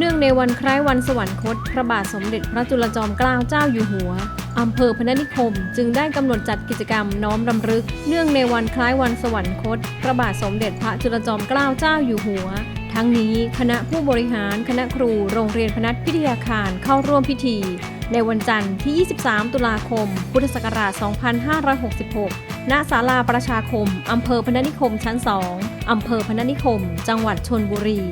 เนื่องในวันคล้ายวันสวรรคต พระบาทสมเด็จพระจุลจอมเกล้าเจ้าอยู่หัวอำเภอพนัสนิคม จึงได้กำหนดจัดกิจกรรมน้อมรำลึก เนื่องในวันคล้ายวันสวรรคต พระบาทสมเด็จพระจุลจอมเกล้าเจ้าอยู่หัว ทั้งนี้คณะผู้บริหารคณะครูโรงเรียนพนัสพิทยาคารเข้าร่วมพิธี ในวันจันทร์ที่ 23 ตุลาคม พุทธศักราช 2566 ณ ศาลาประชาคมอำเภอพนัสนิคมชั้น 2อำเภอพนัสนิคม จังหวัดชนบุรี